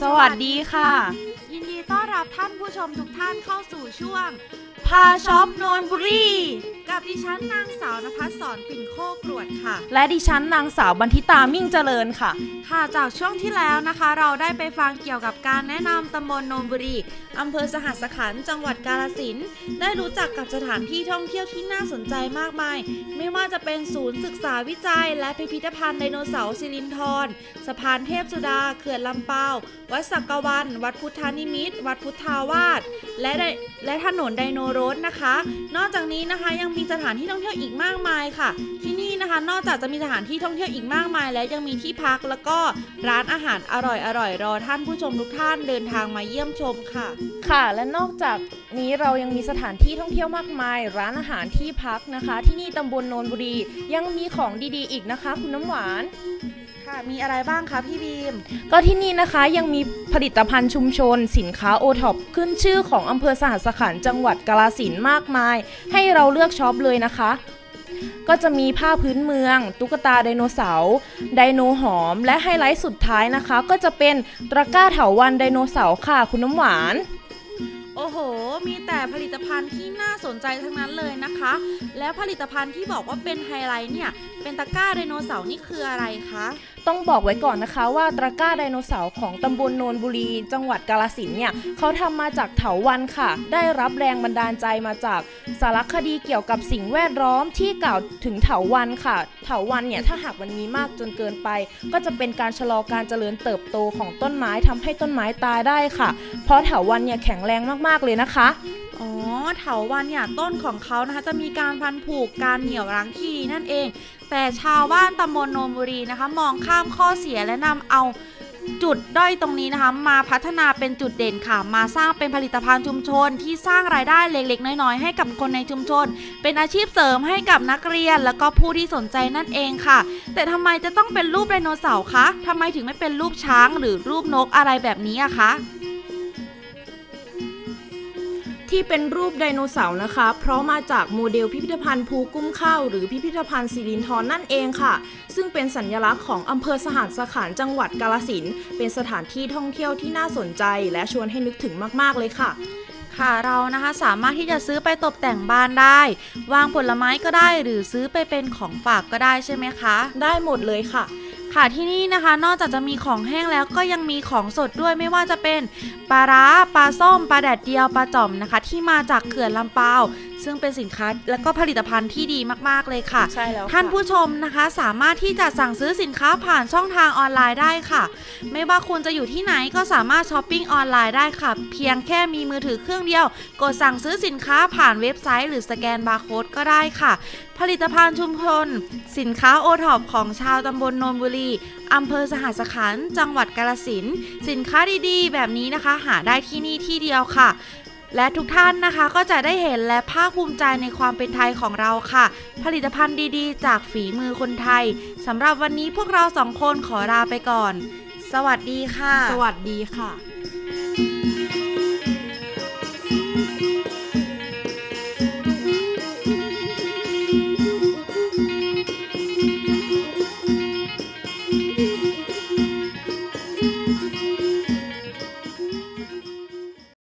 สวัสดีค่ะ ยินดีต้อนรับท่านผู้ชมทุก ท่านเข้าสู่ช่วง พาช็อปนนบุรีกับดิฉันนางสาวนภัสสรปิ่นโคกรวดค่ะ และดิฉันนางสาวบันทิตามิ่งเจริญค่ะ ค่ะจากช่วงที่แล้วนะคะ เราได้ไปฟังเกี่ยวกับการแนะนำตำบลโนนบุรีอำเภอสหัสขันธ์จังหวัดกาฬสินธุ์ได้รู้จักกับสถานที่ท่องเที่ยวที่น่าสนใจมากมาย ไม่ว่าจะเป็นศูนย์ศึกษาวิจัย และพิพิธภัณฑ์ไดโนเสาร์สิรินธรสะพานเทพสุดา เขื่อนลำเปาวัดสักกะวัน วัดพุทธานิมิตร วัดพุทธาวาสและได้และถนนไดโนโรดนะคะ นอกจากนี้นะคะยังมีสถานที่ท่องเที่ยวอีกมากมายค่ะ ที่นี่นะคะนอกจากจะมีสถานที่ท่องเที่ยวอีกมากมาย แล้วยังมีที่พักแล้วก็ร้านอาหารอร่อยๆรอท่านผู้ชมทุกท่านเดินทางมาเยี่ยมชมค่ะ ค่ะและนอกจากนี้เรายังมีสถานที่ท่องเที่ยวมากมาย ร้านอาหารที่พักนะคะ ที่นี่ตำบลโนนบุรียังมีของดีๆ อีกนะคะ คุณน้ำหวาน ค่ะมีอะไรบ้างคะพี่บีม ก็ที่นี่นะคะยังมีผลิตภัณฑ์ชุมชน สินค้าโอท็อปขึ้นชื่อของอำเภอสหัสขันธ์จังหวัดกาฬสินธุ์มากมาย ให้เราเลือกช็อปเลยนะคะ ก็จะมีผ้าพื้นเมือง ตุ๊กตาไดโนเสาร์ไดโนหอม และไฮไลท์สุดท้ายนะคะ ก็จะเป็นตะกร้าเถาวันไดโนเสาร์ค่ะคุณน้ำหวาน มีแต่ผลิตภัณฑ์ที่น่าสนใจทั้งนั้นเลยนะคะ แล้วผลิตภัณฑ์ที่บอกว่าเป็นไฮไลท์เนี่ย เป็นตะกร้าไดโนเสาร์นี่คืออะไรคะ ต้องบอกไว้ก่อนนะคะว่าตะกร้าไดโนเสาร์ของตำบลโนนบุรี จังหวัดกาฬสินเนี่ยเขาทำมาจากเถาวันค่ะ ได้รับแรงบันดาลใจมาจากสารคดีเกี่ยวกับสิ่งแวดล้อมที่กล่าวถึงเถาวันค่ะ เถาวันเนี่ยถ้าหากมันมีมากจนเกินไป ก็จะเป็นการชะลอการเจริญเติบโตของต้นไม้ทำให้ต้นไม้ตายได้ค่ะ เพราะเถาวันเนี่ยแข็งแรงมากๆเลยนะคะอ๋อเถาวันเนี่ยต้นของเขานะคะจะมีการพันผูกการเหนี่ยวรั้งที่ดีนั่นเอง แต่ชาวบ้านตำบลโนนบุรีนะคะ มองข้ามข้อเสียและนำเอาจุดด้อยตรงนี้นะคะ มาพัฒนาเป็นจุดเด่นค่ะ มาสร้างเป็นผลิตภัณฑ์ชุมชนที่สร้างรายได้เล็กๆ น้อยๆ ให้กับคนในชุมชน เป็นอาชีพเสริมให้กับนักเรียน แล้วก็ผู้ที่สนใจนั่นเองค่ะ แต่ทำไมจะต้องเป็นรูปไดโนเสาร์คะทำไมถึงไม่เป็นรูปช้างหรือรูปนกอะไรแบบนี้อะคะ ที่เป็นรูปไดโนเสาร์นะคะ เพราะมาจากโมเดลพิพิธภัณฑ์ภูกุ้มข้าวหรือพิพิธภัณฑ์สิรินธรนั่นเองค่ะ ซึ่งเป็นสัญลักษณ์ของอำเภอสหัสขันธ์จังหวัดกาฬสินธุ์เป็นสถานที่ท่องเที่ยวที่น่าสนใจ และชวนให้นึกถึงมากๆเลยค่ะค่ะเรานะคะสามารถที่จะซื้อไปตกแต่งบ้านได้ วางผลไม้ก็ได้หรือซื้อไปเป็นของฝากก็ได้ใช่ไหมคะ ได้หมดเลยค่ะ ค่ะที่นี่นะคะ นอกจากจะมีของแห้งแล้วก็ยังมีของสดด้วยไม่ว่าจะเป็นปลาร้าปลาส้มปลาแดดเดียวปลาจ่อมนะคะ ที่มาจากเขื่อนลำปาว ซึ่งเป็นสินค้าและก็ผลิตภัณฑ์ที่ดีมากๆเลยค่ะ ใช่แล้วค่ะท่านผู้ชมนะคะสามารถที่จะสั่งซื้อสินค้าผ่านช่องทางออนไลน์ได้ค่ะ ไม่ว่าคุณจะอยู่ที่ไหนก็สามารถช้อปปิ้งออนไลน์ได้ค่ะ เพียงแค่มีมือถือเครื่องเดียว กดสั่งซื้อสินค้าผ่านเว็บไซต์ หรือสแกนบาร์โค้ดก็ได้ค่ะ ผลิตภัณฑ์ชุมชนสินค้าโอท็อปของชาวตำบลโนนบุรีอำเภอสหัสขันธ์จังหวัดกาฬสินธุ์สินค้าดีๆ แบบนี้นะคะ หาได้ที่นี่ที่เดียวค่ะ และทุกท่านนะคะก็จะได้เห็นและภาคภูมิใจในความเป็นไทยของเราค่ะ ผลิตภัณฑ์ดีๆ จากฝีมือคนไทยสำหรับวันนี้พวกเราสองคนขอลาไปก่อน สวัสดีค่ะ สวัสดีค่ะ